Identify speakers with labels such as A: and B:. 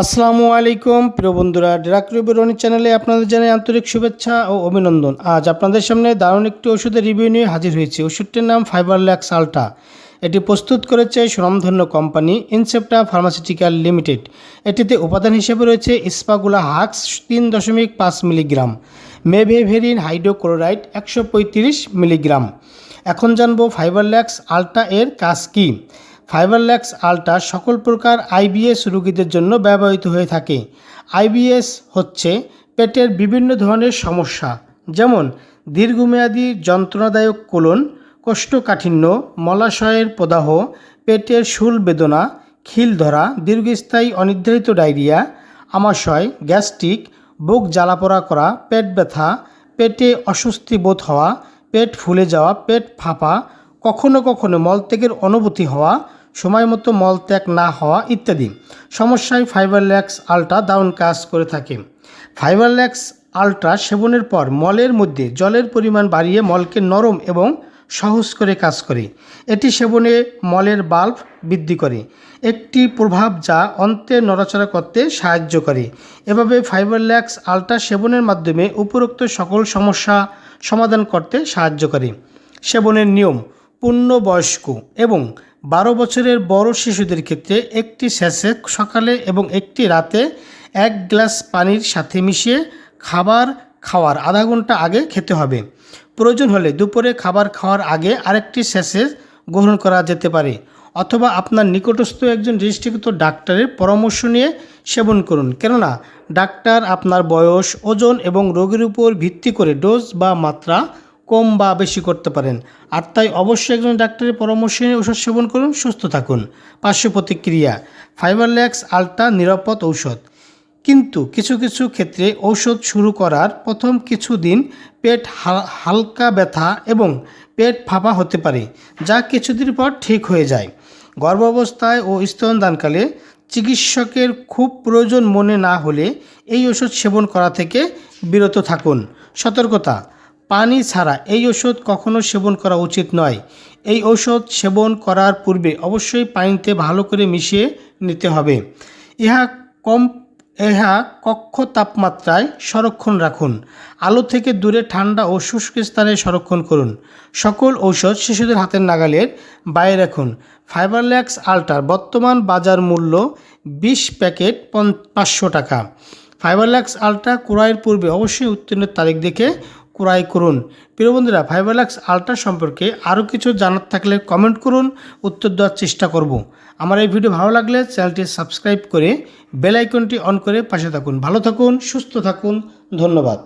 A: আসসালামু আলাইকুম। প্রিয় বন্ধুরা ডেরাক্রি বিরণী চ্যানেলে আপনাদের জানাই আন্তরিক শুভেচ্ছা ও অভিনন্দন। আজ আপনাদের সামনে দারুণ একটি ওষুধের রিভিউ নিয়ে হাজির হয়েছি। ওষুধটির নাম ফাইবার ল্যাক্স আলটা এটি প্রস্তুত করেছে সুনামধন্য কোম্পানি ইনসেপ্টা ফার্মাসিউটিক্যাল লিমিটেড এটিতে উপাদান হিসেবে রয়েছে ইস্পাগুলা হাক্স তিন দশমিক পাঁচ মিলিগ্রাম, মেভেভেরিন হাইড্রোক্লোরাইড একশো পঁয়ত্রিশ মিলিগ্রাম। এখন জানব ফাইবার ল্যাক্স আলটা এর কাজ কী। ফাইবারল্যাক্স আলট্রা সকল প্রকার আইবিএস রোগীদের জন্য ব্যবহৃত হয়ে থাকে। আইবিএস হচ্ছে পেটের বিভিন্ন ধরনের সমস্যা, যেমন দীর্ঘমেয়াদী যন্ত্রণাদায়ক কোলন, কোষ্ঠকাঠিন্য, মলাশয়ের প্রদাহ, পেটের শুল বেদনা, খিল ধরা, দীর্ঘস্থায়ী অনির্ধারিত ডায়রিয়া, আমাশয়, গ্যাস্ট্রিক, বুক জ্বালাপোড়া করা, পেট ব্যথা, পেটে অস্বস্তি বোধ হওয়া, পেট ফুলে যাওয়া, পেট ফাঁপা, কখনো কখনো মলত্যাগের অনুভূতি হওয়া সময় মতো মলত্যাগ না হওয়া ইত্যাদি। সমস্যায় ফাইবার ল্যাক্স আলট্রা দারুণ কাজ করে থাকে। ফাইবার ল্যাক্স আলট্রা সেবনের পর মলের মধ্যে জলের পরিমাণ বাড়িয়ে মলকে নরম এবং সহজ করে কাজ করে। এটি সেবনে মলের বাল্ব বৃদ্ধি করে। একটি প্রভাব যা অন্তে নড়াচড়া করতে সাহায্য করে। এভাবে ফাইবারল্যাক্স আলট্রা সেবনের মাধ্যমে উপরোক্ত সকল সমস্যা সমাধান করতে সাহায্য করে। সেবনের নিয়ম পূর্ণবয়স্ক এবং বারো বছরের বড় শিশুদের ক্ষেত্রে একটি স্যাসে সকালে এবং একটি রাতে এক গ্লাস পানির সাথে মিশিয়ে খাবার খাওয়ার আধা ঘণ্টা আগে খেতে হবে। প্রয়োজন হলে দুপুরে খাবার খাওয়ার আগে আরেকটি স্যাসে গ্রহণ করা যেতে পারে অথবা আপনার নিকটস্থ একজন রেজিস্ট্রিকৃত ডাক্তারের পরামর্শ নিয়ে সেবন করুন। কেননা ডাক্তার আপনার বয়স, ওজন এবং রোগের উপর ভিত্তি করে ডোজ বা মাত্রা কম বা বেশি করতে পারেন। আর তাই অবশ্যই একজন ডাক্তারের পরামর্শ নিয়ে ওষুধ সেবন করুন, সুস্থ থাকুন। পার্শ্ব প্রতিক্রিয়া ফাইবারল্যাক্স আলট্রা নিরাপদ ঔষধ। কিন্তু কিছু কিছু ক্ষেত্রে ঔষধ শুরু করার প্রথম কিছু দিন পেট হালকা ব্যথা এবং পেট ফাঁপা হতে পারে, যা কিছুদিন পর ঠিক হয়ে যায়। গর্ভাবস্থায় ও স্তনদানকালে চিকিৎসকের খুব প্রয়োজন মনে না হলে এই ওষুধ সেবন করা থেকে বিরত থাকুন। সতর্কতা পানি ছাড়া এই ওষুধ কখনো সেবন করা উচিত নয়। এই ঔষধ সেবন করার পূর্বে অবশ্যই পানিতে ভালো করে মিশিয়ে নিতে হবে। ইহা কম, ইহা কক্ষ তাপমাত্রায় সংরক্ষণ রাখুন। আলো থেকে দূরে ঠান্ডা ও শুষ্ক স্থানে সংরক্ষণ করুন। সকল ঔষধ শিশুদের হাতের নাগালের বাইরে রাখুন। ফাইবারল্যাক্স আল্টার বর্তমান বাজার মূল্য বিশ প্যাকেট পাঁচশো টাকা। ফাইবারল্যাক্স আল্ট্রা ক্রয়ের পূর্বে অবশ্যই উত্তীর্ণের তারিখ দেখে ক্রয় করুন। প্রিয় বন্ধুরা ফাইবারল্যাক্স আল্ট্রা সম্পর্কে আরও কিছু জানার থাকলে কমেন্ট করুন, উত্তর দেওয়ার চেষ্টা করব। আমার এই ভিডিও ভালো লাগলে চ্যানেলটি সাবস্ক্রাইব করে বেল আইকনটি অন করে পাশে থাকুন। ভালো থাকুন, সুস্থ থাকুন, ধন্যবাদ।